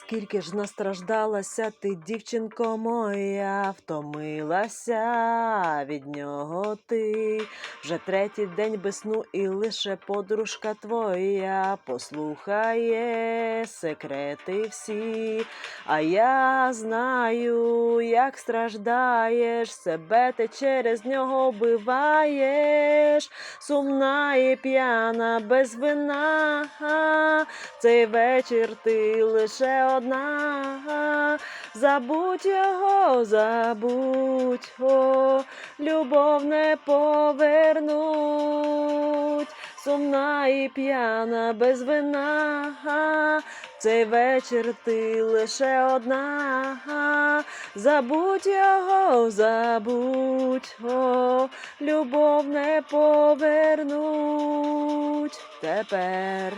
Скільки ж настраждалася ти, дівчинко моя, втомилася від нього ти. Вже третій день без сну і лише подружка твоя послухає секрети всі. А я знаю, як страждаєш, себе ти через нього вбиваєш, сумна і п'яна без вина. Цей вечір ти лише одна. Забудь його, забудь, о, любов не повернуть. Сумна і п'яна без вина. Цей вечір ти лише одна. Забудь його, забудь, о, любов не повернуть тепер.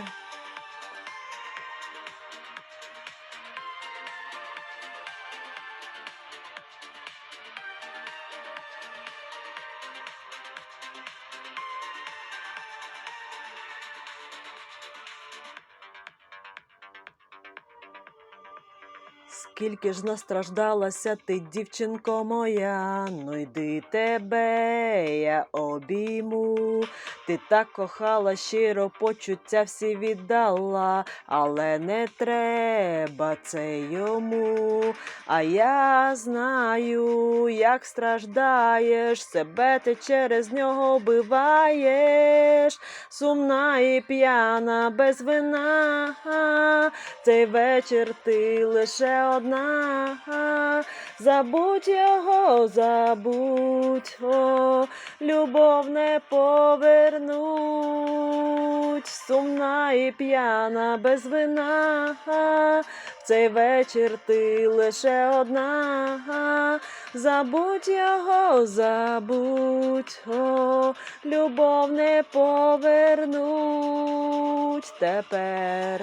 Скільки ж настраждалася ти, дівчинко моя, ну йди тебе, я обійму. Ти так кохала, щиро почуття всі віддала, але не треба це йому. А я знаю, як страждаєш, себе ти через нього вбиваєш, сумна і п'яна без вина. Цей вечір ти лише одна. Забудь його, забудь, о, любов не повернуть, сумна і п'яна без вина. Цей вечір ти лише одна. Забудь його, забудь, о, любов не повернуть тепер.